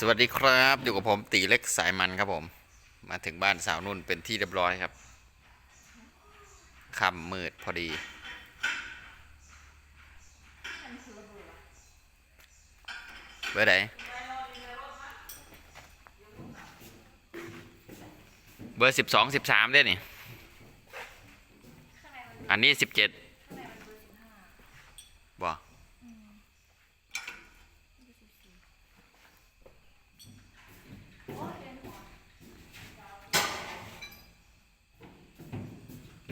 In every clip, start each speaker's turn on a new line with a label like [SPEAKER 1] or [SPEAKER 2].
[SPEAKER 1] สวัสดีครับอยู่กับผมตีเล็กสายมันครับผม มาถึงบ้านสาวนุ่นเป็นที่เรียบร้อยครับค่ำมืดพอดี เบอร์ไหนเบอร์สิบสองสิบสามได้นี่ อันนี้สิบเจ็ดบ่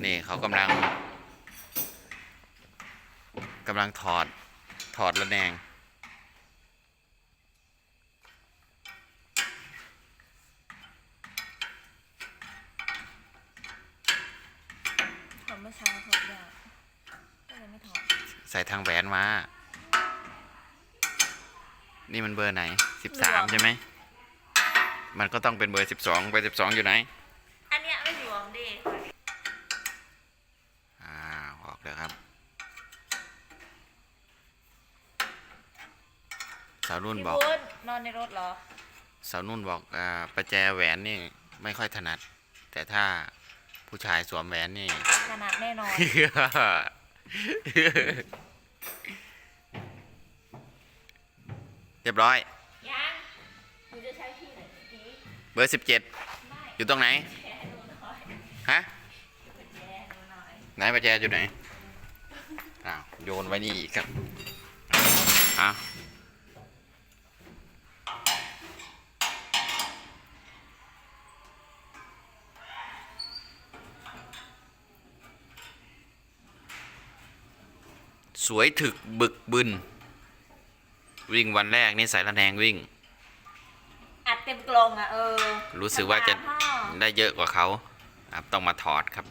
[SPEAKER 1] นี่เขากำลังกำลังถอดถอดระแนง
[SPEAKER 2] ถอดเมื่อเช้าถอดยากก็เลยไม่ถอด
[SPEAKER 1] ใส่ทางแหวนมา นี่มันเบอร์ไหนสิบสามใช่ไหม มันก็ต้องเป็นเบอร์สิบสองเบอร์สิบสองอยู่ไหน
[SPEAKER 2] อันเนี้ยไม่หลวมดิ
[SPEAKER 1] อ่า ออกแล้วครับ สาวนุ่น
[SPEAKER 2] พี่
[SPEAKER 1] บอก
[SPEAKER 2] บุญนอนในรถเหรอ
[SPEAKER 1] สาวนุ่นบอกอ่าประแจแหวนนี่ไม่ค่อยถนัด แต่ถ้าผู้ชายสวมแหวนนี่
[SPEAKER 2] ขนาดแน่นอน
[SPEAKER 1] เรียบร้อย
[SPEAKER 2] ยังหนูจะใช้ที่ไหนดี
[SPEAKER 1] เบอร์สิบเจ็ด
[SPEAKER 2] ไม่
[SPEAKER 1] อยู่ตรงไหน
[SPEAKER 2] แชร์หนูหน่อย
[SPEAKER 1] ฮะ
[SPEAKER 2] แชร์หนูหน่อย
[SPEAKER 1] ไหนประแจอยู่ไหน อ้าวโยนไว้นี่อีกครับอ้าวสวยถึกบึกบึน วิ่งวันแรกนี่สายระแนงวิ่ง
[SPEAKER 2] อัดเต็มกลองอะเออ
[SPEAKER 1] รู้สึกว่าจะ
[SPEAKER 2] สบยพ่อ
[SPEAKER 1] ได้เยอะกว่าเขาครับต้องมาถอดครับ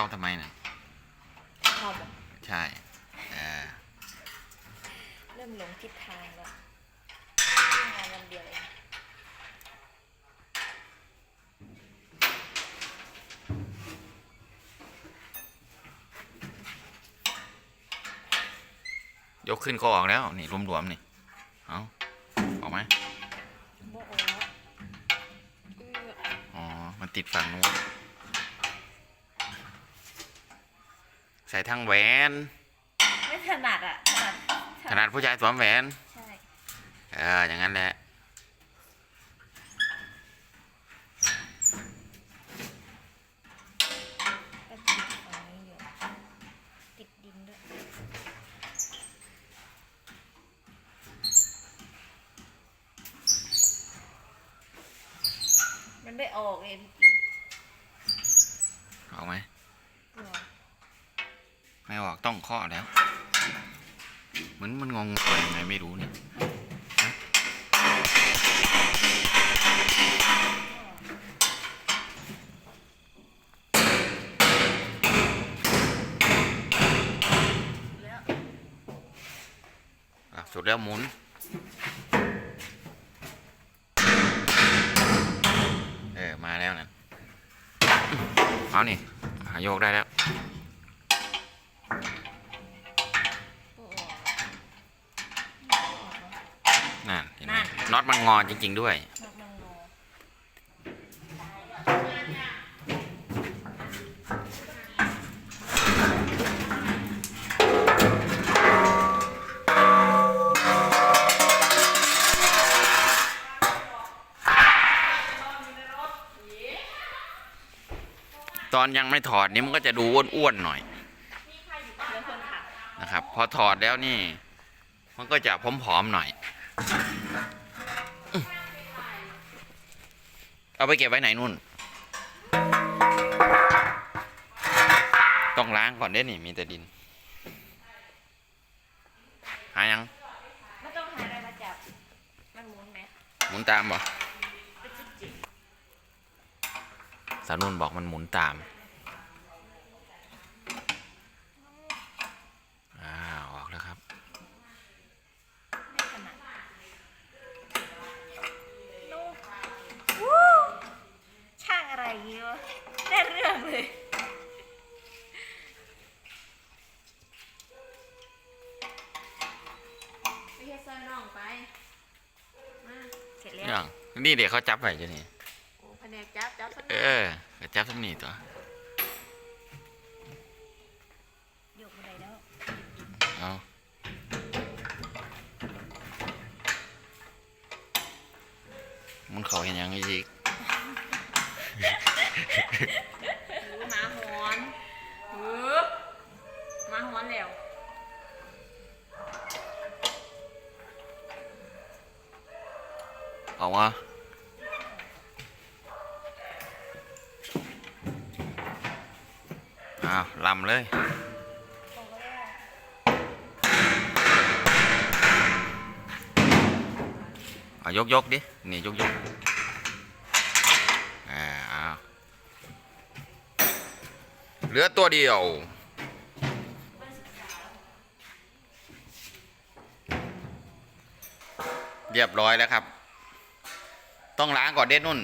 [SPEAKER 1] เข้าทำไมนะ
[SPEAKER 2] ชอบอะ
[SPEAKER 1] ใช่เออ
[SPEAKER 2] เริ่มหลงทิศทางแล้ววิ่งงานวันเดียวเอง
[SPEAKER 1] ยกขึ้นก็ออกแล้วนี่รวมๆนี่เอาออกไหม
[SPEAKER 2] โบโอเออ
[SPEAKER 1] อ๋อ มันติดฝั่งนู้น ใส่ทางแหวน
[SPEAKER 2] ไม่ถนัดอะถนัด
[SPEAKER 1] ขนาดผู้ชายสวมแหวน
[SPEAKER 2] ใช่
[SPEAKER 1] เออ อย่างนั้นแหละ
[SPEAKER 2] ก็ติดฝั่งนี้อยู่ติดดินด้วยมันไม่ออกเลยพี่กี
[SPEAKER 1] ออกไหม
[SPEAKER 2] กลัว
[SPEAKER 1] ไม่ออกต้องเคาะแล้ว เหมือนมันงงๆยังไงไม่รู้เนี่ยฮะ
[SPEAKER 2] แล้ว
[SPEAKER 1] สุดแล้วหมุนเออมาแล้วนะเอานี่หาโยกได้แล้ว น็อตมันงอจริง ๆ ด้วย ตอนยังไม่ถอดนี่มันก็จะดูอ้วนๆหน่อย
[SPEAKER 2] นะ
[SPEAKER 1] ครับ พอถอดแล้วนี่ มันก็จะผอมๆหน่อยอื้อ เอาไปเก็บไว้ไหนนู่น ต้องล้างก่อนเด้นี่ มีแต่ดิน หายัง
[SPEAKER 2] ไม่ต้องหาอะไรมาจับ มันหมุนไหม
[SPEAKER 1] หมุนตามบ่
[SPEAKER 2] เป็นจิ๊กจิ๊ก
[SPEAKER 1] สาวนุ่นบอกมันหมุนตามากเยไปเฮ็ด
[SPEAKER 2] ซอยน้องไป
[SPEAKER 3] เสร็จแล้ว
[SPEAKER 1] ยนี่เดี๋ยวเขาจับไปจะนี่
[SPEAKER 2] โอ้แผนจับจับสัก
[SPEAKER 1] เอ
[SPEAKER 2] อเขา
[SPEAKER 1] จับทำนี่ตัวโย
[SPEAKER 3] กบัไดแล้ว
[SPEAKER 1] เอามันเขาเห็นยัง
[SPEAKER 2] ไงอีก
[SPEAKER 1] เอาว่าอ้าวลำเลยเอายกยกดิ นี่ยกยกอ่าเอาเหลือตัวเดียว เรียบร้อยแล้วครับ ต้องล้างก่อนเด็ดนุ่น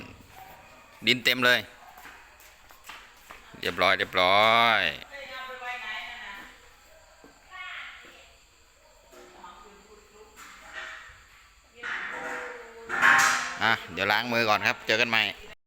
[SPEAKER 1] ดินเต็มเลย เรียบร้อยเรียบร้อยอะเดี๋ยวล้างมือก่อนครับ เจอกันใหม่